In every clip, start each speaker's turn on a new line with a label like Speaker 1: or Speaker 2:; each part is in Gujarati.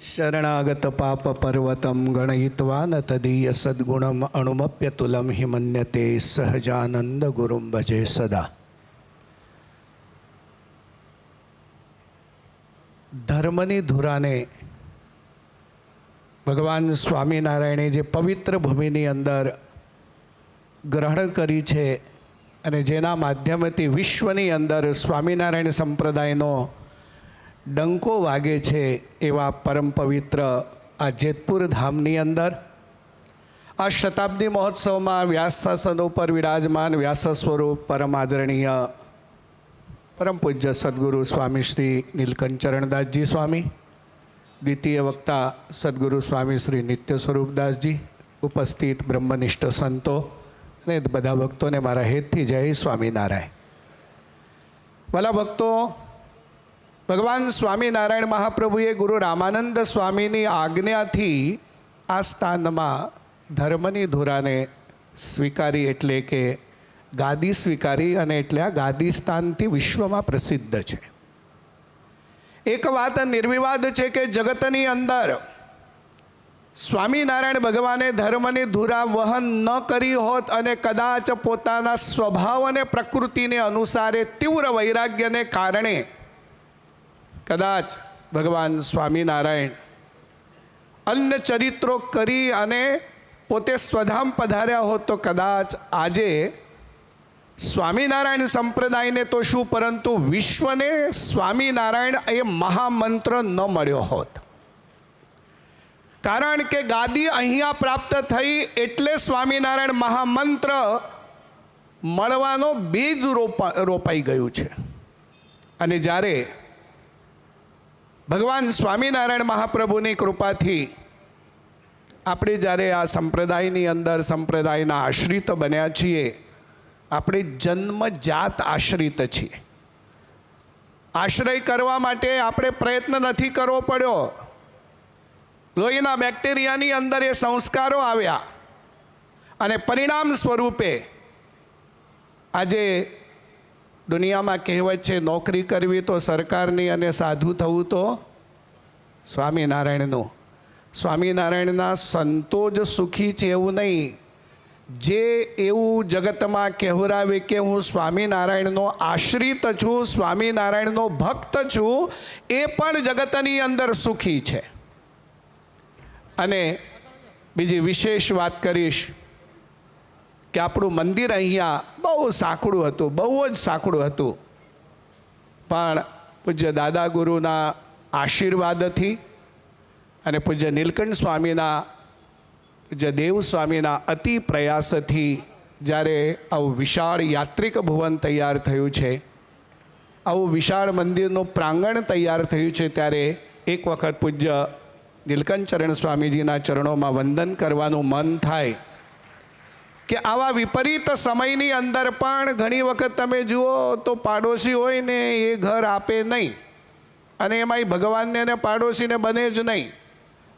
Speaker 1: શરણાગત પાપ પર્વતમ ગણયિત્વા ન તદીય સદ્ગુણમ અણુમપ્યતુલમ હિ મન્યતે સહજાનંદ ગુરુમ ભજે સદા ધર્મની ધુરાને ભગવાન સ્વામિનારાયણે જે પવિત્ર ભૂમિની અંદર ગ્રહણ કરી છે અને જેના માધ્યમથી વિશ્વની અંદર સ્વામિનારાયણ સંપ્રદાયનો ડંકો વાગે છે એવા પરમ પવિત્ર આ જેતપુર ધામની અંદર. આ શતાબ્દી મહોત્સવમાં વ્યાસાસન ઉપર વિરાજમાન વ્યાસ સ્વરૂપ પરમ આદરણીય પરમ પૂજ્ય સદગુરુ સ્વામી શ્રી નીલકંચરણદાસજી સ્વામી, દ્વિતીય વક્તા સદગુરુ સ્વામી શ્રી નિત્ય સ્વરૂપદાસજી, ઉપસ્થિત બ્રહ્મનિષ્ઠ સંતો અને બધા ભક્તોને મારા હેતથી જય સ્વામિનારાયણ. ભલા ભક્તો ભગવાન સ્વામિનારાયણ મહાપ્રભુએ ગુરુ રામાનંદ સ્વામીની આજ્ઞાથી આ સ્થાનમાં ધર્મની ધુરાને સ્વીકારી એટલે કે ગાદી સ્વીકારી અને એટલે આ ગાદી સ્થાનથી વિશ્વમાં પ્રસિદ્ધ છે. એક વાત નિર્વિવાદ છે કે જગતની અંદર સ્વામિનારાયણ ભગવાને ધર્મની ધુરા વહન ન કરી હોત અને કદાચ પોતાના સ્વભાવ અને પ્રકૃતિને અનુસારે તીવ્ર વૈરાગ્યને કારણે કદાચ ભગવાન સ્વામિનારાયણ અન્ય ચરિત્રો કરી અને પોતે સ્વધામ પધાર્યા હોત તો કદાચ આજે સ્વામિનારાયણ સંપ્રદાયને તો શું, પરંતુ વિશ્વને સ્વામિનારાયણ એ મહામંત્ર ન મળ્યો હોત. કારણ કે ગાદી અહીંયા પ્રાપ્ત થઈ એટલે સ્વામિનારાયણ મહામંત્ર મળવાનો બીજ રોપા, રોપાઈ ગયું છે. અને જ્યારે ભગવાન સ્વામિનારાયણ મહાપ્રભુની કૃપાથી આપણે જ્યારે આ સંપ્રદાયની અંદર સંપ્રદાયના આશ્રિત બન્યા છીએ, આપણે જન્મજાત આશ્રિત છીએ. આશ્રય કરવા માટે આપણે પ્રયત્ન નથી કરવો પડ્યો. લોહીના બેક્ટેરિયાની અંદર એ સંસ્કારો આવ્યા. અને પરિણામ સ્વરૂપે આજે દુનિયામાં કહેવત છે, નોકરી કરવી તો સરકારની અને સાધુ થવું તો સ્વામિનારાયણનું. સ્વામિનારાયણના સંતો જ સુખી છે એવું નહીં. જે એવું જગતમાં કહેવરાવે કે હું સ્વામિનારાયણનો આશ્રિત છું, સ્વામિનારાયણનો ભક્ત છું, એ પણ જગતની અંદર સુખી છે. અને બીજી વિશેષ વાત કરીશ. કે આપણું મંદિર અહીંયા બહુ સાંકડું હતું, બહુ જ સાંકડું હતું. પણ પૂજ્ય દાદા ગુરુના આશીર્વાદથી અને પૂજ્ય નીલકંઠ સ્વામીના, પૂજ્ય દેવ સ્વામીના અતિ પ્રયાસથી જ્યારે આવું વિશાળ યાત્રિક ભુવન તૈયાર થયું છે, આવું વિશાળ મંદિરનું પ્રાંગણ તૈયાર થયું છે, ત્યારે એક વખત પૂજ્ય નીલકંઠચરણ સ્વામીજીના ચરણોમાં વંદન કરવાનું મન થાય. કે આવા વિપરીત સમયની અંદર પણ ઘણી વખત તમે જુઓ તો પાડોશી હોય ને એ ઘર આપે નહીં. અને એમાંય ભગવાનને અને પાડોશીને બને જ નહીં.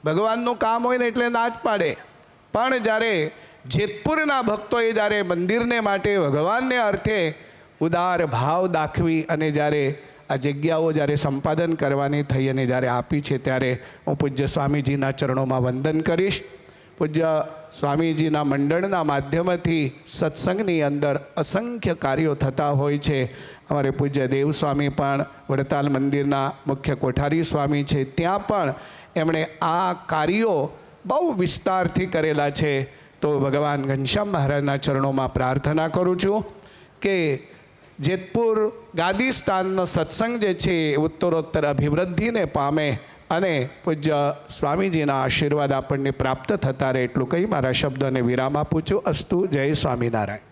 Speaker 1: ભગવાનનું કામ હોય ને એટલે ના જ પાડે. પણ જ્યારે જેતપુરના ભક્તોએ જ્યારે મંદિરને માટે ભગવાનને અર્થે ઉદાર ભાવ દાખવી અને જ્યારે આ જગ્યાઓ જ્યારે સંપાદન કરવાની થઈ અને જ્યારે આપી છે ત્યારે હું પૂજ્ય સ્વામીજીના ચરણોમાં વંદન કરીશ. પૂજ્ય સ્વામીજીના મંડળના માધ્યમથી સત્સંગની અંદર અસંખ્ય કાર્યો થતા હોય છે. અમારે પૂજ્ય દેવ સ્વામી પણ, વડતાલ મંદિરના મુખ્ય કોઠારી સ્વામી છે. ત્યાં પણ એમણે આ કાર્યો બહુ વિસ્તારથી કરેલા છે. તો ભગવાન ઘનશ્યામ મહારાજના ચરણોમાં પ્રાર્થના કરું છું કે જેતપુર ગાદી સ્થાનનો સત્સંગ જે છે ઉત્તરોત્તર અભિવૃદ્ધિને પામે અને પૂજ્ય સ્વામીજીના આશીર્વાદ આપણને પ્રાપ્ત થતા રહે એટલું કહી મારા શબ્દોને વિરામ આપું છું. અસ્તુ જય સ્વામિનારાયણ.